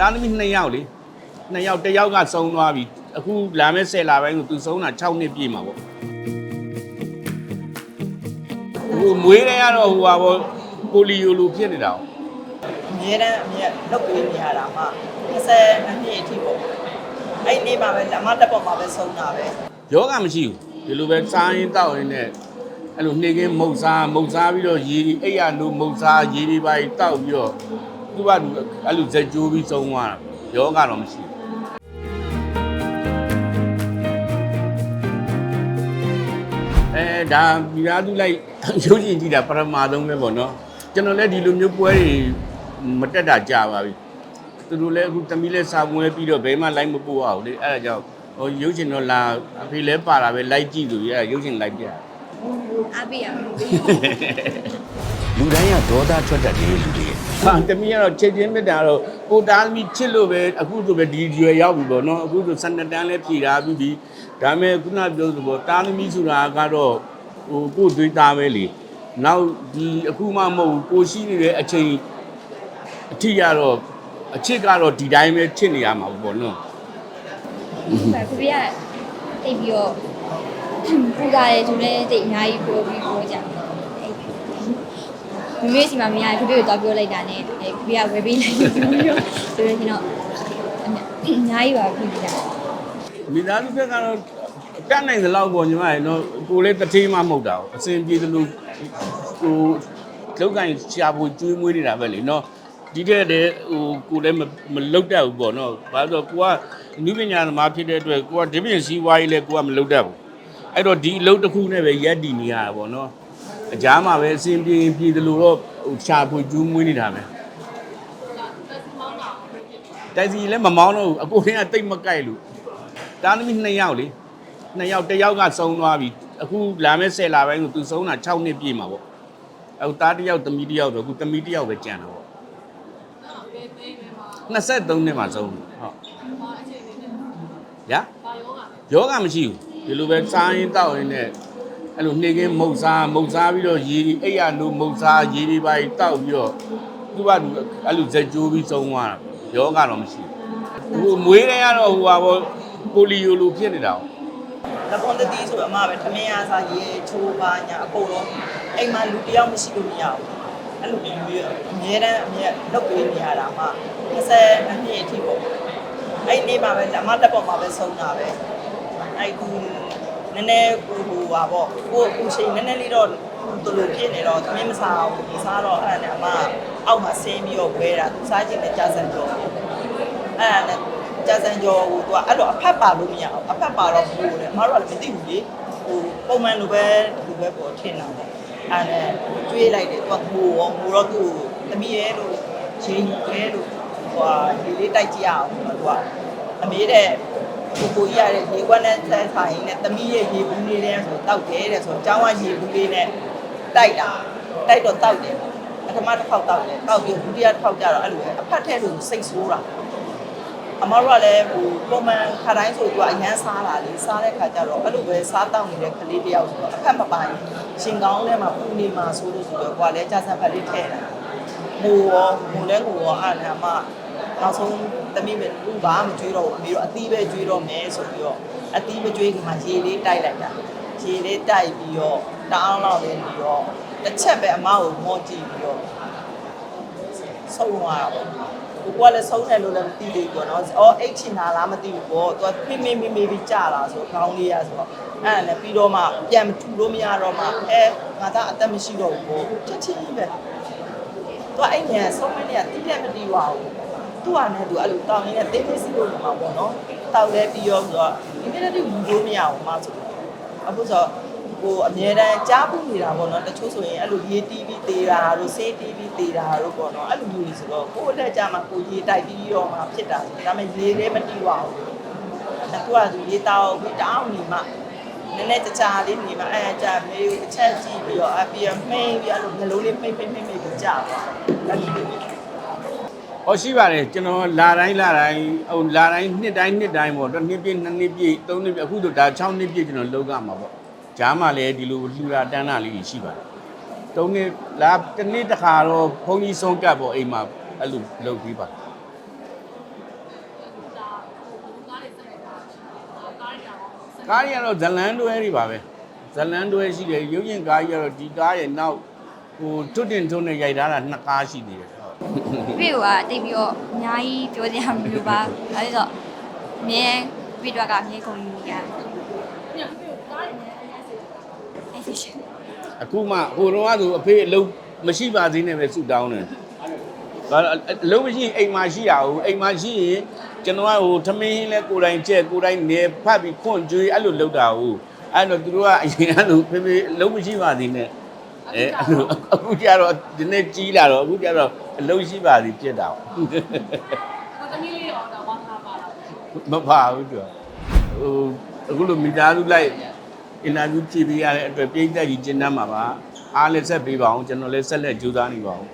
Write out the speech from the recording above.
တားသမီး2ယောက်လေ2ယောက်တစ်ယောက်ကဆုံးသွားပြီအခုလာမဲ့10လပိုင်းကိုသူဆုံးတာ6နှစ်ပြည့်မှာပေါ့ဟိုမွေးတဲ့ကတော့ဟိုပါပေါ့ပိုလီယိုလိုဖြစ်နေတာအမြဲတမ်းအမြဲလုပ်ပေးနေရတာမှ20အနှစ်အထိပေါ့အဲ့ဒီနေ့မှပဲအမတက်ပေါ်မှာပဲဆုံးတာပဲယောဂမရှိဘူးဒီလိုပဲစားရင်တောက်ရင်နဲ့အဲ့လိုနှိကင်းမုတ်စားမုတ်စားပြီးတော့ရေဒီအိပ်ရလို့မုတ်စားရေဒီပါတောက်ပြီးတော့ သူကလူအဲ့လိုဇက်ကျိုးပြီးဆုံးသွားတာယောဂတော့မရှိဘူးအဲဒါမိသားစုလိုက်ရုပ်ရှင်ကြည့်တာပရမာသုံးပဲပေါ့နော်ကျွန်တော်လည်းဒီလိုမျိုးပွဲတွေမတက်တာကြာပါပြီသူတို့လည်းအခုတမီးလည်းစာပွဲပြီးတော့ဘယ်မှလိုက်မပို့အောင်လေအဲ့ဒါကြောင့်ဟိုရုပ်ရှင်တော့လာအဖေလည်းပါတာပဲလိုက်ကြည့်လို့အဲ့ဒါရုပ်ရှင်လိုက်ပြ အားပေးရမယ်လူတိုင်းကဒေါသထွက်တတ်တယ်လူတွေဟာတမီးကတော့ချက်ချင်းမြတ်တာတော့ကိုတားသမီးချစ်လို့ပဲအခုဆိုပဲဒီရွယ်ရောက်ပြီပေါ့နော်အခုဆို12တန်းလည်းဖြည်ထားပြီးပြီဒါပေမဲ့ခုနပြောဆိုပေါ့တားသမီးဆိုတာကတော့ဟိုကိုယ်သွေးသားပဲလေနောက်ဒီအခုမှမဟုတ်ဘူးကိုရှိနေတဲ့အချိန်အထီရတော့အချစ်ကတော့ဒီတိုင်းပဲချစ်နေရမှာပေါ့နော်ဒါခရီးကတိတ်ပြီးတော့ ပူကြတယ်သူလည်းတိတ်အများကြီးပြောပြီးပြောကြတယ်မမေစီမမရခရီးကိုတော့ပြောလိုက်တာနဲ့ခရီးကဝယ်ပေးလိုက်တယ်ပြီးတော့ဆိုတော့ကျွန်တော်အများကြီးပါပြီကြတယ်မိသားစုဘက်ကတော့တတ်နိုင်သလောက်ပေါ့ညီမရေနော်ကိုလည်းတထေးမှမဟုတ်တာဘူးအစဉ်ပြေသလိုဟိုလောက်ကင်ရှာဖို့ကျွေးမွေးနေတာပဲလေနော်ဒီတဲ့တဲ့ဟိုကိုလည်းမမလုတ်တတ်ဘူးပေါ့နော်ဘာလို့လဲဆိုတော့ကိုကနုပညာသမားဖြစ်တဲ့အတွက်ကိုကဒီပြင်စီးပွားရေးလည်းကိုကမလုတ်တတ်ဘူး အဲ့တော့ဒီအလုပ်တစ်ခုနဲ့ပဲရက်တည်နေရတာပေါ့နော်အကြားမှာပဲအစဉ်ပြေပြေသလိုတော့ဟိုရှာဖို့ကျွေးမွေးနေတာပဲတိုက်စီလည်းမမောင်းတော့ဘူးအကိုရင်းကတိတ်မကြိုက်လို့တားသမီး2ယောက်လေ2ယောက်တစ်ယောက်ကဆုံးသွားပြီအခုလာမဲ့10လပိုင်းကိုသူဆုံးတာ6နှစ်ပြည့်မှာပေါ့အခုတားတစ်ယောက်သမီးတစ်ယောက်တော့အခုသမီးတစ်ယောက်ပဲကြံတာပေါ့23နှစ်မှာဆုံးဟုတ်ရယောဂမရှိဘူး ဒီလိုပဲစားရင်တောက်ရင်နဲ့အဲ့လိုနှိကင်းမုတ်စားမုတ်စားပြီးတော့ရေဒီအိပ်ရလို့မုတ်စားရေဒီပါတောက်ပြီးတော့သူကလူအဲ့လိုဇက်ကျိုးပြီးဆုံးသွားတာယောဂတော့မရှိဘူးဟိုမွေးတဲ့ကတော့ဟိုပါပေါ့ပိုလီယိုလိုဖြစ်နေတာပေါ့လက်ပွန်တတိဆိုအမပဲထမင်းအားစားရေချိုးပါညာအကုန်လုံးအိမ်မှာလူတယောက်မရှိလို့မရဘူးအဲ့လိုမျိုးအမြဲတမ်းအမြဲလုပ်ပေးနေရတာမှ20အနှစ်အထိပေါ့အဲ့ဒီနေ့မှပဲအမတက်ပေါ်မှာပဲဆုံးတာပဲ အဲ့ဒီနည်းနည်းကိုဟိုပါပေါ့ကိုကိုချိန်နည်းနည်းလေးတော့သူလိုဖြစ်နေတော့သမင်းမစားဘူးမစားတော့အဲ့ဒါနဲ့အမအောက်မှာဆင်းပြီးတော့ဝဲတာသူစားခြင်းနဲ့ကြာစံကြောအဲ့ဒါနဲ့ကြာစံကြောကိုသူကအဲ့လိုအဖက်ပါလို့မရအောင်အဖက်ပါတော့ဘူးလေအမတို့ကလည်းမသိဘူးလေဟိုပုံမှန်လိုပဲလူပဲပေါ်ထင်တာပေါ့အဲ့ဒါတွေးလိုက်တယ်သူကငိုရောငိုတော့သူသမီးရဲ့လို့ချင်းရဲလို့ဟိုဒီလေးတိုက်ကြည့်အောင်သူကအမေတဲ့ ကိုကိုကြီးရတဲ့ရေကွက်နဲ့ဆက်ဆိုင်နဲ့သမီးရဲ့ရေဘူးလေးတဲ့ဆိုတောက်တယ်တဲ့ဆိုတော့ကျောင်းကရေဘူးလေးနဲ့တိုက်တာတိုက်တော့တောက်တယ်ပထမတစ်ခေါက်တောက်တယ်တောက်ပြီးဒုတိယတစ်ခေါက်ကျတော့အဲ့လိုပဲအဖက်ထဲလို့စိတ်ဆိုးတာအမတို့ကလည်းဟိုပုံမှန်ခါတိုင်းဆိုသူကအရန်စားတာလေစားတဲ့ခါကျတော့အဲ့လိုပဲစားတောက်နေတဲ့ကလေးတယောက်ဆိုတော့အဖက်မပိုင်ရှင်ကောင်းထဲမှာပူနေမှာဆိုလို့ဆိုတော့ကွာလဲကြာစံဖက်လေးထဲတာဟိုရောဟိုလဲဟိုရောအဲ့ဒါမှ နောက်ဆုံးသမီးပဲသူ့ဘာမှမကြွေးတော့ဘူးအမေတို့အသီးပဲကြွေးတော့မယ်ဆိုပြီးတော့အသီးမကြွေးခင်မှာရေလေးတိုက်လိုက်တာရေလေးတိုက်ပြီးတော့တအားလောက်လေးပြီးတော့တစ်ချက်ပဲအမကိုမော့ကြည့်ပြီးတော့ဆုံးသွားတာပေါ့ကိုကလည်းဆုံးတယ်လို့လည်းမသိသေးဘူးပေါ့နော်အော်အိတ်ချင်တာလားမသိဘူးပေါ့သူကဖိမိမိမိပြီးကြာလာဆိုခေါင်းလေးရဆိုတော့အဲ့ဒါနဲ့ပြီးတော့မှပြန်မထူလို့မရတော့မှအဲငါသားအသက်မရှိတော့ဘူးပေါ့ချက်ချင်းပဲသူကအဲ့ညဆုံးမနေကတိလည်းမတီးပါဘူး သူကလည်းသူအဲ့လိုတောင်းရင်းနဲ့တင်းတင်းစီလို့နေမှာပေါ့နော်တောက်လဲပြီးရောဆိုတော့ဒီနေ့တည်းဘူးလို့မရဘူးမဆိုအခုဆိုကိုအမြဲတမ်းကြားပူနေတာပေါ့နော်တချို့ဆိုရင်အဲ့လိုရေးတီးပြီးသေးတာတို့ဆေးတီးပြီးသေးတာတို့ပေါ့နော်အဲ့လိုမျိုးကြီးဆိုတော့ကိုယ့်အလက်ကြမှာကိုရေးတိုက်ပြီးတော့မှဖြစ်တာဆိုဒါပေမဲ့ရေးလည်းမတီးပါဘူးတကူကသူရေးတောက်ပြီးတောင်းနေမှနည်းနည်းတခြားလေးနေမှအဲကြမေးကိုတစ်ချက်ကြည့်ပြီးတော့အပြင်းမှိန်ပြီးအဲ့လိုနှလုံးလေးမှိတ်မှိတ်မှိတ်မှိတ်ပြီးကြာသွားအဲ့ဒီလို ဟောရှိပါတယ်ကျွန်တော်လာတိုင်းလာတိုင်းဟိုလာတိုင်းနှစ်တိုင်းနှစ်တိုင်းပေါ့တော့နှစ်ပြည့်နှစ်နှစ်ပြည့်သုံးနှစ်ပြည့်အခုတို့ဒါ6နှစ်ပြည့်ကျွန်တော်လောက်ကမှာပေါ့ဂျားမှာလည်းဒီလိုလှူတာတန်းတာလေးရှိပါတယ်သုံးနှစ်လာတစ်နှစ်တခါတော့ဘုန်းကြီးဆုံးကတ်ပေါ့အိမ်မှာအဲ့လိုလုပ်ပြီးပါကားကြီးကတော့ဇလန်တွဲတွေပါပဲဇလန်တွဲရှိတယ်ရုပ်ရင်ကားကြီးကတော့ဒီကားရဲ့နောက်ဟိုထွတ်တင်ထွတ်နဲ့ရိုက်ထားတာနှစ်ကားရှိသေးတယ် ဟုတ်ဗီဒီယိုကတိတ်ပြီးတော့အများကြီးပြောစရာမလိုပါအဲဒါဆိုအမြဲဗီဒီယိုကအမြဲကုန်ယူရအဲ့ဒီရှင်အခုမှဟိုတော့ကဆိုအဖေအလုံးမရှိပါသေးနဲ့ပဲဆူတောင်းတယ်ဒါအလုံးမရှိအိမ်မှာရှိရအောင်အိမ်မှာရှိရင်ကျွန်တော်ကဟိုသမင်းလဲကိုယ်တိုင်ကြက်ကိုယ်တိုင်နေဖတ်ပြီးခွန့်ကြွေးအဲ့လိုလုပ်တာဟုတ်အဲ့တော့သူတို့ကအရင်အဲ့လိုဖေဖေအလုံးမရှိပါသေးနဲ့ အဲအဲ့လိုအခုကျတော့ဒီနေ့ကြီးလာတော့အခုကျတော့အလုံးရှိပါသေးပြစ်တာပေါ့ဟိုတမီးလေးရောတော့မထားပါလားမပါဘူးသူကဟိုအခုလိုမိသားစုလိုက်အင်တာဗျူးကြည့်ပေးရတဲ့အတွက်ပြည်သက်ကြီးကျင်းတတ်မှာပါအားလည်းဆက်ပေးပါအောင်ကျွန်တော်လည်းဆက်လက်ကြိုးစားနေပါအောင်